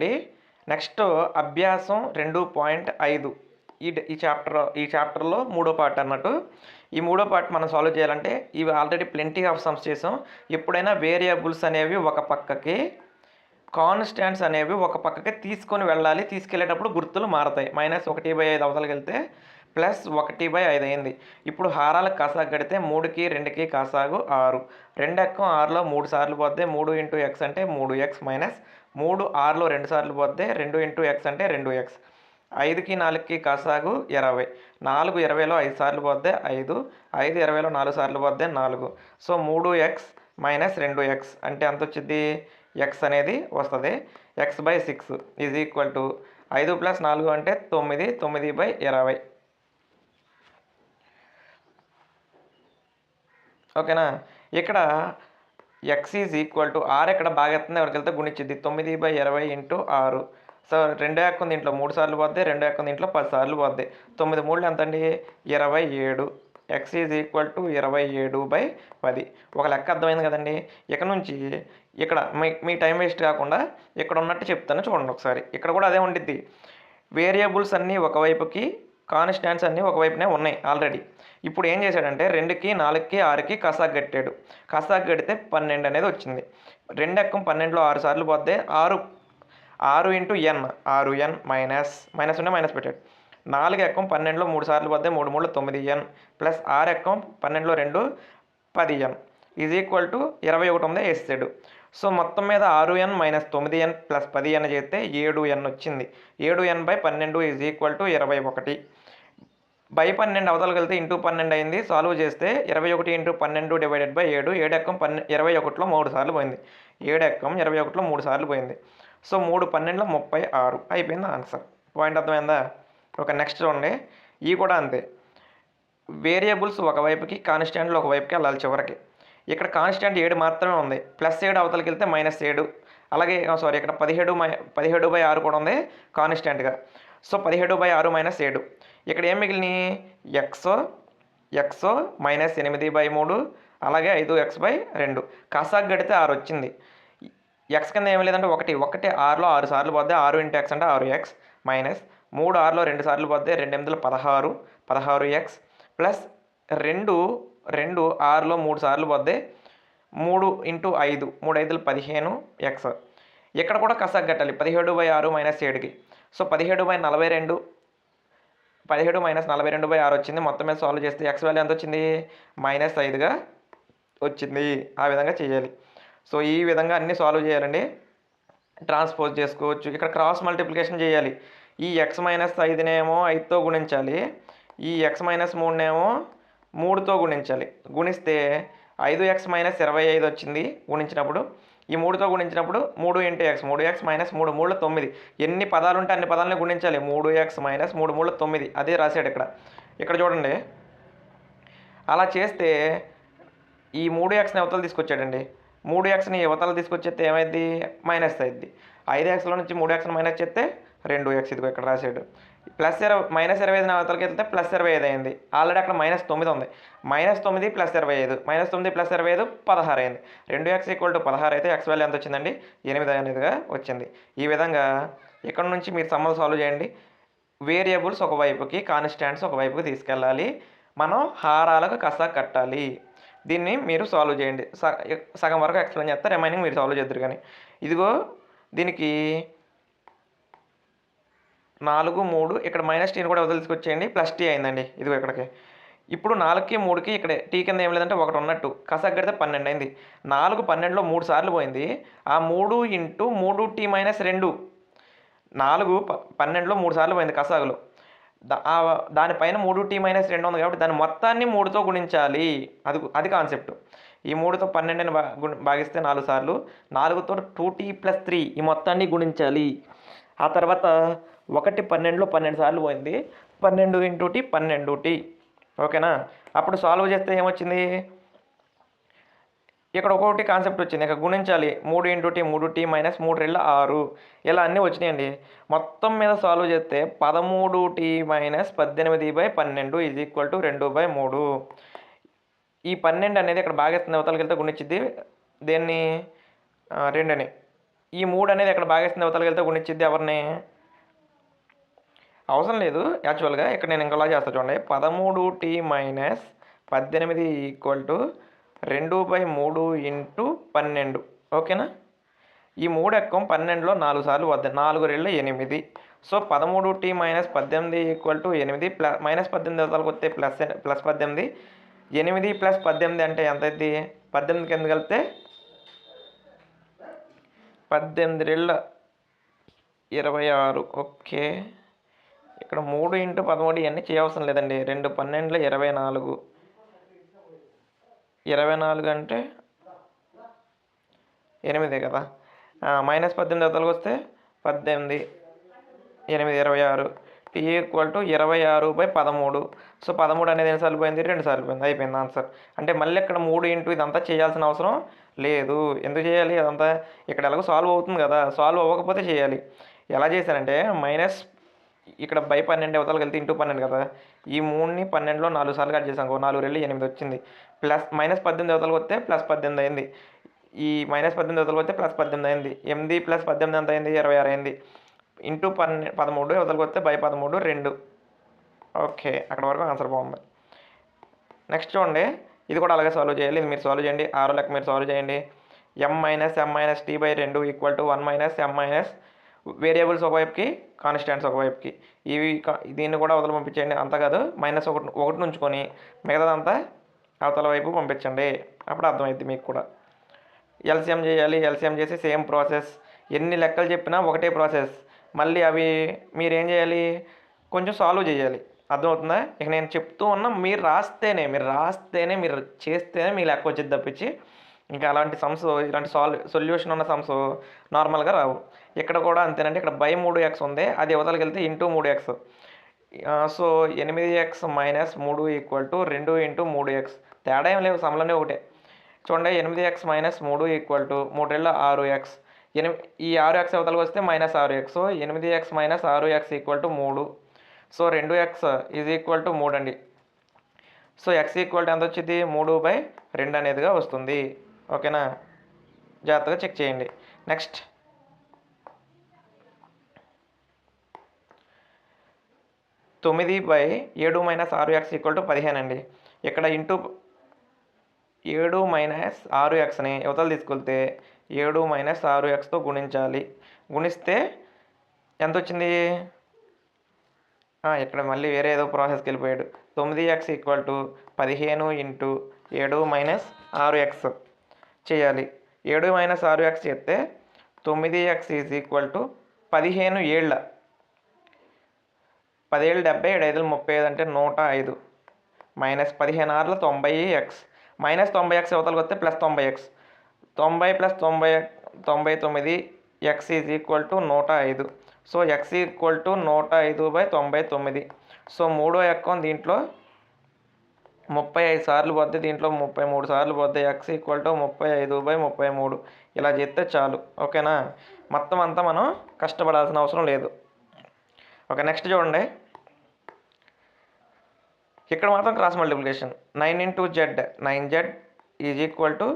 ఓకేనండి నెక్స్ట్ అభ్యాసం రెండు పాయింట్ ఐదు. ఈ ఈ చాప్టర్ ఈ చాప్టర్లో మూడో పార్ట్ అన్నట్టు. ఈ మూడో పార్ట్ మనం సాల్వ్ చేయాలంటే ఇవి ఆల్రెడీ ప్లెంటీ ఆఫ్ సమ్స్ చేసాం. ఎప్పుడైనా వేరియబుల్స్ అనేవి ఒక పక్కకి కాన్స్టాంట్స్ అనేవి ఒక పక్కకి తీసుకొని వెళ్ళాలి. తీసుకెళ్ళేటప్పుడు గుర్తులు మారతాయి. మైనస్ ఒకటి బై ఐదు అవతలకి వెళ్తే ప్లస్ ఒకటి బై ఐదు అయింది. ఇప్పుడు హారాలకు కాసాగు కడితే మూడుకి రెండుకి కాసాగు ఆరు. రెండు ఎక్కం ఆరులో మూడు సార్లు పోతే మూడు ఇంటూ ఎక్స్ అంటే మూడు ఎక్స్ మైనస్ మూడు ఆరులో రెండు సార్లు పోతే రెండు ఇంటూ ఎక్స్ అంటే రెండు ఎక్స్. ఐదుకి నాలుగుకి కాసాగు ఇరవై. నాలుగు ఇరవైలో ఐదు సార్లు పోతే ఐదు. ఐదు ఇరవైలో నాలుగు సార్లు పోతే నాలుగు. సో మూడు ఎక్స్ మైనస్ రెండు ఎక్స్. అంటే ఎంత వచ్చింది ఎక్స్ అనేది వస్తుంది. X by six is equal to ఐదు ప్లస్ నాలుగు అంటే తొమ్మిది. తొమ్మిది బై ఇరవై. ఓకేనా? ఇక్కడ ఎక్స్ ఈజ్ ఈక్వల్ టు ఆరు ఇక్కడ బాగా ఎత్తుంది ఎవరికి వెళ్తే గుణించింది? తొమ్మిది బై ఇరవై ఇంటూ ఆరు. సో రెండో ఎక్క ఉంది ఇంట్లో మూడు సార్లు పోద్ది రెండో ఎక్క ఉంది ఇంట్లో పది సార్లు పోద్ది. తొమ్మిది మూడు ఎంత అండి ఇరవై ఏడు. ఎక్స్ ఈజ్ ఈక్వల్ టు ఇరవై ఏడు బై పది. ఒక లెక్క అర్థమైంది కదండి? ఇక్కడ నుంచి ఇక్కడ మీ మీ టైం వేస్ట్ కాకుండా ఇక్కడ ఉన్నట్టు చెప్తాను చూడండి ఒకసారి. ఇక్కడ కూడా అదే ఉండిద్ది. వేరియబుల్స్ అన్నీ ఒకవైపుకి కాన్స్టాంట్స్ అన్నీ ఒకవైపునే ఉన్నాయి ఆల్రెడీ ఇప్పుడు ఏం చేశాడంటే రెండుకి నాలుగుకి ఆరుకి కసాకు కట్టాడు. కసాకు కడితే పన్నెండు అనేది వచ్చింది. రెండు ఎక్కం పన్నెండులో ఆరు సార్లు పోతే ఆరు ఆరు ఇంటూ ఎన్ ఆరు ఎన్ మైనస్ మైనస్ ఉంటే మైనస్ పెట్టాడు. నాలుగు ఎక్కం పన్నెండులో మూడు సార్లు పోతే మూడు మూడు తొమ్మిది ఎన్ ప్లస్ ఆరు ఎక్కం పన్నెండులో రెండు పది ఎన్ ఈజ్ ఈక్వల్ టు ఇరవై ఒకటి ఉందే వేసాడు సో మొత్తం మీద ఆరు ఎన్ మైనస్ తొమ్మిది ఎన్ ప్లస్ పది ఎన్ చేస్తే ఏడు ఎన్ వచ్చింది. ఏడు ఎన్ బై పన్నెండు ఈజ్ ఈక్వల్ టు ఇరవై ఒకటి. బై పన్నెండు అవతలకి వెళ్తే ఇంటూ పన్నెండు అయింది. సాల్వ్ చేస్తే ఇరవై ఒకటి ఇంటూ పన్నెండు డివైడెడ్ బై ఏడు. ఏడు ఎక్కం పన్నె ఇరవై ఒకటిలో మూడు సార్లు పోయింది. ఏడు ఎక్కం ఇరవై ఒకటిలో మూడు సార్లు పోయింది. సో మూడు పన్నెండులో ముప్పై ఆరు. అయిపోయింది ఆన్సర్. పాయింట్ అర్థమైందా? ఒక నెక్స్ట్ చూడండి. ఈ కూడా అంతే. వేరియబుల్స్ ఒకవైపుకి కాన్స్టాంట్లు ఒకవైపుకి వెళ్ళాలి చివరికి. ఇక్కడ కాన్స్టాంట్ ఏడు మాత్రమే ఉంది. ప్లస్ ఏడు అవతలకి వెళ్తే మైనస్ ఏడు. అలాగే సారీ ఇక్కడ పదిహేడు మై పదిహేడు బై ఆరు కూడా ఉంది కాన్స్టాంట్గా. సో పదిహేడు బై ఆరు మైనస్ ఏడు. ఇక్కడ ఏం మిగిలినాయి ఎక్స్ ఎక్స్ మైనస్ ఎనిమిది బై మూడు అలాగే ఐదు ఎక్స్ బై రెండు. కసాకు గడితే ఆరు వచ్చింది. ఎక్స్ కింద ఏమి లేదంటే ఒకటి. ఒకటి ఆరులో ఆరు సార్లు పోద్ది ఆరు ఇంటూ ఎక్స్ అంటే ఆరు ఎక్స్ మైనస్ మూడు ఆరులో రెండు సార్లు పోద్ది రెండు ఎనిమిదిలో పదహారు పదహారు ఎక్స్ ప్లస్ రెండు రెండు ఆరులో మూడు సార్లు పోద్ది మూడు ఇంటూ ఐదు. మూడు ఐదులు పదిహేను ఎక్స్. ఇక్కడ కూడా కసాకు కట్టాలి. పదిహేడు బై ఆరు మైనస్ ఏడుకి. సో పదిహేడు బై నలభై రెండు పదిహేడు మైనస్ నలభై రెండు బై ఆరు వచ్చింది. మొత్తం మీద సాల్వ్ చేస్తే ఎక్స్ వాల్యూ ఎంత వచ్చింది? మైనస్ ఐదుగా వచ్చింది. ఆ విధంగా చేయాలి. సో ఈ విధంగా అన్నీ సాల్వ్ చేయాలండి. ట్రాన్స్పోజ్ చేసుకోవచ్చు. ఇక్కడ క్రాస్ మల్టిప్లికేషన్ చేయాలి. ఈ ఎక్స్ మైనస్ ఐదునేమో ఐదుతో గుణించాలి. ఈ ఎక్స్ మైనస్ మూడునేమో మూడుతో గుణించాలి. గుణిస్తే ఐదు ఎక్స్ మైనస్ ఇరవై ఐదు వచ్చింది. గుణించినప్పుడు ఈ మూడుతో గుణించినప్పుడు మూడు ఇంటూ ఎక్స్ మూడు ఎక్స్ మైనస్ మూడు మూడు తొమ్మిది. ఎన్ని పదాలు ఉంటే అన్ని పదాలను గుణించాలి. మూడు ఎక్స్ మైనస్ మూడు మూడు తొమ్మిది. అదే రాశాడు ఇక్కడ. ఇక్కడ చూడండి. అలా చేస్తే ఈ మూడు ఎక్స్ని అవతలు తీసుకొచ్చాడండి. మూడు ఎక్స్ని యువతలు తీసుకొచ్చేస్తే ఏమైంది మైనస్ అయింది ఐదు ఎక్స్లో నుంచి మూడు ఎక్స్ని మైనస్ చేస్తే రెండు ఎక్స్ ఇదిగో ఇక్కడ రాశాడు. ప్లస్ ఇరవై మైనస్ ఇరవై ఐదు అవతలకి వెళ్తే ప్లస్ ఇరవై ఐదు అయింది. ఆల్రెడీ అక్కడ మైనస్ తొమ్మిది ఉంది. మైనస్ తొమ్మిది ప్లస్ ఇరవై ఐదు. మైనస్ తొమ్మిది ప్లస్ ఇరవై ఐదు పదహారు అయింది. రెండు ఎక్స్ ఈక్వల్ టు పదహారు అయితే ఎక్స్ వాల్యూ ఎంత వచ్చిందండి? ఎనిమిది అనేదిగా వచ్చింది. ఈ విధంగా ఇక్కడ నుంచి మీరు సమ్మలు సాల్వ్ చేయండి. వేరియబుల్స్ ఒకవైపుకి కాన్స్టాంట్స్ ఒకవైపుకి తీసుకెళ్ళాలి. మనం హారాలకు కస కట్టాలి. దీన్ని మీరు సాల్వ్ చేయండి. సగం వరకు ఎక్స్ప్లెయిన్ చేస్తే. రిమైనింగ్ మీరు సాల్వ్ చేద్దరు కానీ. ఇదిగో దీనికి నాలుగు మూడు ఇక్కడ మైనస్ టీని కూడా వదిలిసుకొచ్చేయండి. ప్లస్ టీ అయిందండి. ఇదిగో ఇక్కడికి. ఇప్పుడు నాలుగుకి మూడుకి ఇక్కడ టీ కింద ఏం లేదంటే ఒకటి ఉన్నట్టు. కసక్ కడితే పన్నెండు అయింది. నాలుగు పన్నెండులో మూడు సార్లు పోయింది. ఆ మూడు ఇంటూ మూడు టీ మైనస్ రెండు. నాలుగు ప పన్నెండులో మూడు సార్లు పోయింది కసాగులో. దా దానిపైన మూడు టీ మైనస్ రెండు ఉంది కాబట్టి దాని మొత్తాన్ని మూడుతో గుణించాలి. అది అది కాన్సెప్ట్. ఈ మూడుతో పన్నెండుని బా భాగిస్తే నాలుగు సార్లు. నాలుగుతో టూ టీ ప్లస్ త్రీ. ఈ మొత్తాన్ని గుణించాలి. ఆ తర్వాత ఒకటి పన్నెండులో పన్నెండు సార్లు పోయింది. పన్నెండు ఇంటూ టీ పన్నెండు టీ. ఓకేనా? అప్పుడు సాల్వ్ చేస్తే ఏమొచ్చింది? ఇక్కడ ఒక్కొక్కటి కాన్సెప్ట్ వచ్చింది. ఇక్కడ గుణించాలి. మూడు ఇంటూ టీ మూడు టీ మైనస్ మూడు రెళ్ళ ఆరు. ఇలా అన్నీ వచ్చినాయండి. మొత్తం మీద సాల్వ్ చేస్తే పదమూడు టీ మైనస్ పద్దెనిమిది బై పన్నెండు ఈజ్ ఈక్వల్ టు రెండు బై మూడు. ఈ పన్నెండు అనేది ఇక్కడ బాగా ఇస్తుంది అవతలకి వెళ్తే గుణించిద్ది. దేన్ని? రెండని. ఈ మూడు అనేది ఇక్కడ భాగిస్తుంది అవతలకి వెళ్తే గుణించిద్ది ఎవరిని? అవసరం లేదు. యాక్చువల్గా ఇక్కడ నేను ఇంకోలా చేస్తా చూడండి. పదమూడు టీ మైనస్ పద్దెనిమిది ఈక్వల్ టు రెండు బై మూడు ఇంటూ పన్నెండు. ఓకేనా? ఈ మూడు ఎక్కం పన్నెండులో నాలుగు సార్లు వద్ద నాలుగు రెండు ఎనిమిది. సో పదమూడు టీ మైనస్ పద్దెనిమిది ఈక్వల్ టు ఎనిమిది ప్లస్ మైనస్ పద్దెనిమిది అవతలకు వస్తే ప్లస్ ప్లస్ పద్దెనిమిది. ఎనిమిది ప్లస్ పద్దెనిమిది అంటే ఎంత అయింది పద్దెనిమిది కింద కలిపితే? పద్దెనిమిది రెళ్ళ ఇరవై ఆరు. ఓకే. ఇక్కడ మూడు ఇంటూ పదమూడు ఇవన్నీ చేయవసరం లేదండి. రెండు పన్నెండులో ఇరవై నాలుగు. ఇరవై నాలుగు అంటే ఎనిమిదే కదా? మైనస్ పద్దెనిమిది అవతలకు వస్తే పద్దెనిమిది. ఎనిమిది ఇరవై ఆరు. టీ ఈక్వల్ టు ఇరవై ఆరు బై పదమూడు. సో పదమూడు అనేది ఎన్నిసార్లు పోయింది? రెండు సార్లు పోయింది. అయిపోయింది ఆన్సర్. అంటే మళ్ళీ ఇక్కడ మూడు ఇంటూ ఇదంతా చేయాల్సిన అవసరం లేదు. ఎందుకు చేయాలి? అదంతా ఇక్కడ ఎలాగో సాల్వ్ అవుతుంది కదా. సాల్వ్ అవ్వకపోతే చేయాలి. ఎలా చేశానంటే మైనస్ ఇక్కడ బై పన్నెండు అవతలకి వెళ్తే ఇంటూ పన్నెండు కదా. ఈ మూడుని పన్నెండులో నాలుగు సార్లు కట్ చేసాం నాలుగు రెళ్ళు ఎనిమిది వచ్చింది. ప్లస్ మైనస్ పద్దెనిమిది అవతలకు వస్తే ప్లస్ పద్దెనిమిది అయింది. ఈ మైనస్ పద్దెనిమిది అవతలకు వస్తే ప్లస్ పద్దెనిమిది అయింది. ఎనిమిది ప్లస్ పద్దెనిమిది ఎంత అయింది? ఇరవై ఆరు అయింది. ఇంటూ పన్నె పదమూడు అవతలకు వస్తే బై పదమూడు రెండు. ఓకే అక్కడ వరకు ఆన్సర్ బాగుంది. నెక్స్ట్ చూడండి. ఇది కూడా అలాగే సాల్వ్ చేయాలి. ఇది మీరు సాల్వ్ చేయండి. ఆరో లెక్క మీరు సాల్వ్ చేయండి. M minus M minus T by రెండు equal to one minus M minus variables ఒకవైపుకి constants ఒకవైపుకి ఇవి దీన్ని కూడా అవతల పంపించండి. అంత కాదు మైనస్ ఒకటి ఒకటి ఉంచుకొని మిగతాదంతా అవతల వైపు పంపించండి. అప్పుడు అర్థమైద్ది మీకు కూడా. ఎల్సిఎం చేయాలి. ఎల్సిఎం చేసి సేమ్ ప్రాసెస్ ఎన్ని లెక్కలు చెప్పినా ఒకటే ప్రాసెస్ మళ్ళీ అవి మీరేం చేయాలి? కొంచెం సాల్వ్ చేయాలి. అర్థమవుతుందా? ఇక నేను చెప్తూ ఉన్నా మీరు రాస్తేనే మీరు రాస్తేనే మీరు చేస్తేనే మీ లెక్క వచ్చేది తప్పించి ఇంకా అలాంటి సమ్స్ ఇలాంటి సాల్ సొల్యూషన్ ఉన్న సమ్స్ నార్మల్గా రావు. ఇక్కడ కూడా అంతేనండి. ఇక్కడ బై మూడు ఎక్స్ ఉంది. అది ఇవతలకెళ్తే వెళ్తే ఇంటూ మూడు ఎక్స్ సో ఎనిమిది ఎక్స్ మైనస్ మూడు ఈక్వల్ టు రెండు ఇంటూ మూడు ఎక్స్ తేడా ఏం లేవు. సమ్లనే ఒకటే. చూడండి ఎనిమిది ఎక్స్ మైనస్ మూడు ఈక్వల్ టు మూడేళ్ళ ఆరు ఎక్స్ ఎనిమి ఈ ఆరు ఎక్స్ అవతలకి వస్తే మైనస్ ఆరు ఎక్స్ సో ఎనిమిది ఎక్స్ మైనస్ ఆరు ఎక్స్ ఈక్వల్ టు మూడు. సో రెండు ఎక్స్ ఈజ్ ఈక్వల్ టు మూడు అండి. సో ఎక్స్ ఈక్వల్ టు ఎంత వచ్చింది? మూడు బై రెండు అనేదిగా వస్తుంది. ఓకేనా? జాగ్రత్తగా చెక్ చేయండి. నెక్స్ట్. తొమ్మిది బై ఏడు మైనస్ ఆరు ఎక్స్ ఈక్వల్ టు పదిహేను అండి. ఇక్కడ ఇంటూ ఏడు మైనస్ ఆరు ఎక్స్ని యువతలు తీసుకెళ్తే ఏడు మైనస్ ఆరు ఎక్స్తో గుణించాలి. గుణిస్తే ఎంత వచ్చింది? ఇక్కడ మళ్ళీ వేరే ఏదో ప్రాసెస్కి వెళ్ళిపోయాడు. తొమ్మిది ఎక్స్ ఈక్వల్ టు పదిహేను ఇంటూ ఏడు మైనస్ ఆరు ఎక్స్. చేయాలి. ఏడు మైనస్ ఆరు ఎక్స్ చేస్తే తొమ్మిది ఎక్స్ ఈజ్ ఈక్వల్ టు పదిహేను ఏళ్ళ. పదేళ్ళు డెబ్బై ఏడు ఐదులు ముప్పై ఐదు అంటే నూట ఐదు. మైనస్ పదిహేను ఆరుల తొంభై ఎక్స్ మైనస్ తొంభై ఎక్స్ అవతలకి వస్తే ప్లస్ తొంభై ఎక్స్ తొంభై ప్లస్ తొంభై తొంభై తొమ్మిది ఎక్స్ ఈజ్ ఈక్వల్ టు నూట ఐదు. సో ఎక్స్ ఈక్వల్ టు నూట ఐదు బై తొంభై తొమ్మిది. సో మూడో ఎక్కం దీంట్లో ముప్పై ఐదు సార్లు పోద్ది దీంట్లో ముప్పై మూడు సార్లు పోద్ది ఎక్స్ ఈక్వల్ టు ముప్పై ఐదు బై ముప్పై మూడు. ఇలా చేస్తే చాలు. ఓకేనా? మొత్తం అంతా మనం కష్టపడాల్సిన అవసరం లేదు. ఓకే నెక్స్ట్ చూడండి. ఇక్కడ మాత్రం cross multiplication nine into z nine z is equal to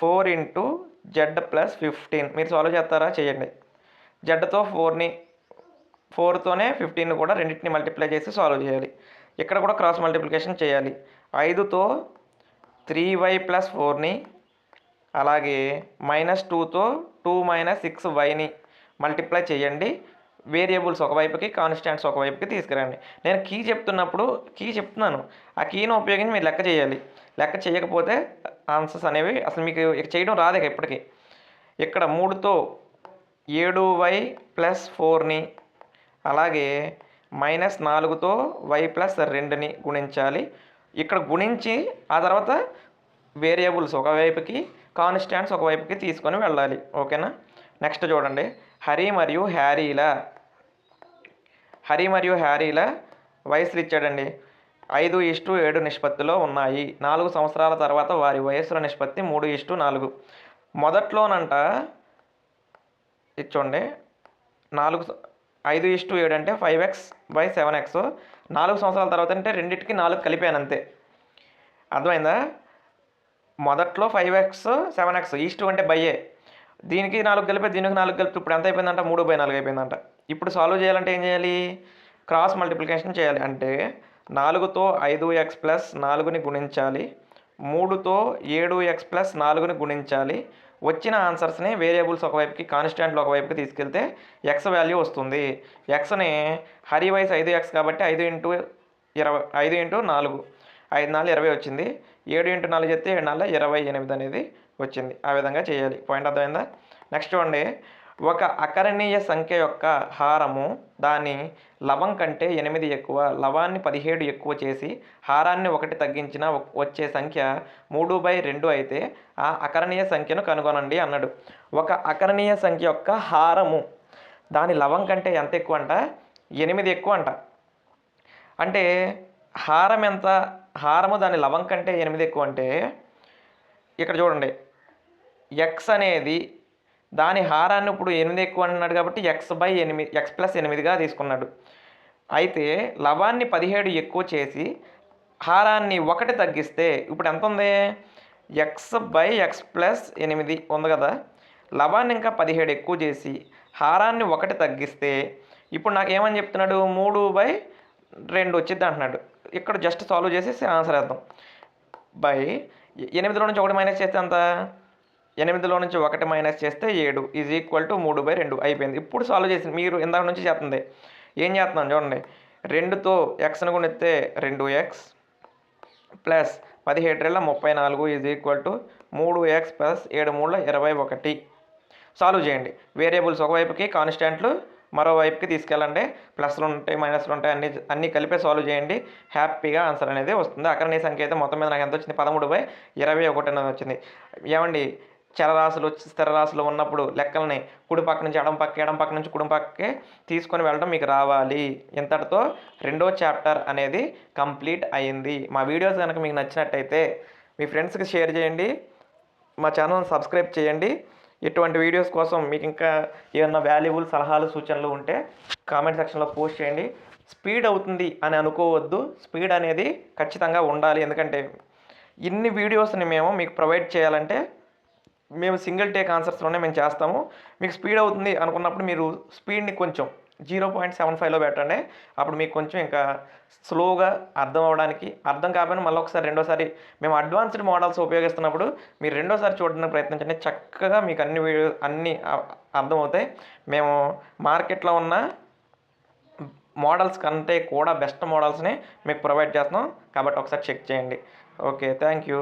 four into z plus fifteen మీరు సాల్వ్ చేస్తారా? చేయండి. జెడ్తో ఫోర్ని ఫోర్తోనే ఫిఫ్టీన్ కూడా రెండింటిని మల్టిప్లై చేసి సాల్వ్ చేయాలి. ఇక్కడ కూడా క్రాస్ మల్టిప్లికేషన్ చేయాలి. ఐదుతో త్రీ వై ప్లస్ ఫోర్ని అలాగే మైనస్ టూతో టూ మైనస్ సిక్స్ వైని మల్టిప్లై చేయండి. వేరియబుల్స్ ఒకవైపుకి కాన్స్టాంట్స్ ఒకవైపుకి తీసుకురండి. నేను కీ చెప్తున్నప్పుడు కీ చెప్తున్నాను. ఆ కీని ఉపయోగించి మీరు లెక్క చేయాలి. లెక్క చేయకపోతే ఆన్సర్స్ అనేవి అసలు మీకు చేయడం రాదు ఇక ఇప్పటికీ. ఇక్కడ మూడుతో ఏడు వై ప్లస్ ఫోర్ని అలాగే మైనస్ నాలుగుతో వై ప్లస్ రెండుని గుణించాలి. ఇక్కడ గుణించి ఆ తర్వాత వేరియబుల్స్ ఒకవైపుకి కాన్స్టాంట్స్ ఒకవైపుకి తీసుకొని వెళ్ళాలి. ఓకేనా? నెక్స్ట్ చూడండి. హరి మరియు హ్యారీల. హరి మరియు హ్యారీల వయసులు ఇచ్చాడండి. ఐదు ఇష్టు ఏడు నిష్పత్తిలో ఉన్నాయి. నాలుగు సంవత్సరాల తర్వాత వారి వయసుల నిష్పత్తి మూడు ఇష్టు నాలుగు. మొదట్లోనంట ఇచ్చోండి నాలుగు ఐదు ఇష్టు ఏడు అంటే five x by seven x. నాలుగు సంవత్సరాల తర్వాత అంటే రెండింటికి నాలుగు కలిపాను అంతే అర్థమైందా? మొదట్లో five x seven x east అంటే బయ్యే దీనికి నాలుగు కలిపి దీనికి నాలుగు కలిపి ఇప్పుడు ఎంత అయిపోయిందంట? మూడు బై నాలుగు అయిపోయిందంట. ఇప్పుడు సాల్వ్ చేయాలంటే ఏం చేయాలి? క్రాస్ మల్టిప్లికేషన్ చేయాలి. అంటే నాలుగుతో ఐదు ఎక్స్ ప్లస్ నాలుగుని గుణించాలి. మూడుతో ఏడు ఎక్స్ ప్లస్ నాలుగుని గుణించాలి. వచ్చిన ఆన్సర్స్ని వేరియబుల్స్ ఒకవైపుకి కాన్స్టాంట్లు ఒకవైపుకి తీసుకెళ్తే ఎక్స్ వాల్యూ వస్తుంది. ఎక్స్ని హరి వైస్ ఐదు ఎక్స్ కాబట్టి ఐదు ఇంటూ ఇరవై ఐదు ఇంటూ నాలుగు ఐదు నాలుగు ఇరవై వచ్చింది. ఏడు ఇంటూ నాలుగు చెప్తే ఏడు నాలుగు ఇరవై ఎనిమిది అనేది వచ్చింది. ఆ విధంగా చేయాలి. పాయింట్ అర్థమైందా? నెక్స్ట్ చూడండి. ఒక అకరణీయ సంఖ్య యొక్క హారము దాని లవం కంటే ఎనిమిది ఎక్కువ లవాన్ని పదిహేడు ఎక్కువ చేసి హారాన్ని ఒకటి తగ్గించిన వచ్చే సంఖ్య మూడు బై రెండు అయితే ఆ అకరణీయ సంఖ్యను కనుగొనండి అన్నాడు. ఒక అకరణీయ సంఖ్య యొక్క హారము దాని లవం కంటే ఎంత ఎక్కువ అంట? ఎనిమిది ఎక్కువ అంట. అంటే హారం ఎంత? హారము దాని లవం కంటే ఎనిమిది ఎక్కువ అంటే ఇక్కడ చూడండి ఎక్స్ అనేది దాని హారాన్ని ఇప్పుడు ఎనిమిది ఎక్కువ అంటున్నాడు కాబట్టి ఎక్స్ బై ఎనిమిది ఎక్స్ ప్లస్ ఎనిమిదిగా తీసుకున్నాడు. అయితే లవాన్ని పదిహేడు ఎక్కువ చేసి హారాన్ని ఒకటి తగ్గిస్తే ఇప్పుడు ఎంత ఉంది? ఎక్స్ బై ఎక్స్ ప్లస్ ఎనిమిది ఉంది కదా. లవాన్ని ఇంకా పదిహేడు ఎక్కువ చేసి హారాన్ని ఒకటి తగ్గిస్తే ఇప్పుడు నాకు ఏమని చెప్తున్నాడు? మూడు బై రెండు వచ్చింది అంటున్నాడు. ఇక్కడ జస్ట్ సాల్వ్ చేసేసి ఆన్సర్ వేద్దాం. బై ఎనిమిదిలో నుంచి ఒకటి మైనస్ చేస్తే ఎంత? ఎనిమిదిలో నుంచి ఒకటి మైనస్ చేస్తే ఏడు ఈజ్ ఈక్వల్ టు మూడు బై రెండు అయిపోయింది. ఇప్పుడు సాల్వ్ చేసి మీరు ఇందాక నుంచి చేస్తుంది. ఏం చేస్తున్నాం చూడండి. రెండుతో ఎక్స్ను గుణిస్తే రెండు ఎక్స్ ప్లస్ పదిహేడు రెళ్ళ ముప్పై నాలుగు ఈజ్ ఈక్వల్ టు మూడు ఎక్స్ ప్లస్ ఏడు మూడుల ఇరవై ఒకటి. సాల్వ్ చేయండి. వేరియబుల్స్ ఒకవైపుకి కాన్స్టాంట్లు మరోవైపుకి తీసుకెళ్ళండి. ప్లస్లు ఉంటాయి మైనస్లు ఉంటాయి అన్ని అన్నీ కలిపే సాల్వ్ చేయండి. హ్యాపీగా ఆన్సర్ అనేది వస్తుంది. అక్కడ సంఖ్య అయితే మొత్తం మీద నాకు ఎంత వచ్చింది? పదమూడు బై ఇరవై ఒకటి అనేది వచ్చింది. ఏమండి? చలరాశులు స్థిరరాశులు ఉన్నప్పుడు లెక్కల్ని కుడి పక్క నుంచి ఎడం పక్క ఎడం పక్క నుంచి కుడి పక్కకి తీసుకొని వెళ్ళడం మీకు రావాలి. ఇంతటితో రెండో చాప్టర్ అనేది కంప్లీట్ అయింది. మా వీడియోస్ కనుక మీకు నచ్చినట్టయితే మీ ఫ్రెండ్స్కి షేర్ చేయండి. మా ఛానల్ సబ్స్క్రైబ్ చేయండి. ఇటువంటి వీడియోస్ కోసం మీకు ఇంకా ఏమన్నా వాల్యుబుల్ సలహాలు సూచనలు ఉంటే కామెంట్ సెక్షన్లో పోస్ట్ చేయండి. స్పీడ్ అవుతుంది అని అనుకోవద్దు. స్పీడ్ అనేది ఖచ్చితంగా ఉండాలి. ఎందుకంటే ఇన్ని వీడియోస్ని మేము మీకు ప్రొవైడ్ చేయాలంటే మేము సింగిల్ టేక్ ఆన్సర్స్లోనే మేము చేస్తాము. మీకు స్పీడ్ అవుతుంది అనుకున్నప్పుడు మీరు స్పీడ్ని కొంచెం జీరో పాయింట్ సెవెన్ ఫైవ్లో పెట్టండి. అప్పుడు మీకు కొంచెం ఇంకా స్లోగా అర్థం అవ్వడానికి అర్థం కాకపోయినా మళ్ళీ ఒకసారి రెండోసారి మేము అడ్వాన్స్డ్ మోడల్స్ ఉపయోగిస్తున్నప్పుడు మీరు రెండోసారి చూడడానికి ప్రయత్నించండి. చక్కగా మీకు అన్ని వీడియో అన్నీ అర్థమవుతాయి. మేము మార్కెట్లో ఉన్న మోడల్స్ కంటే కూడా బెస్ట్ మోడల్స్ని మీకు ప్రొవైడ్ చేస్తున్నాం. కాబట్టి ఒకసారి చెక్ చేయండి. Okay thank you.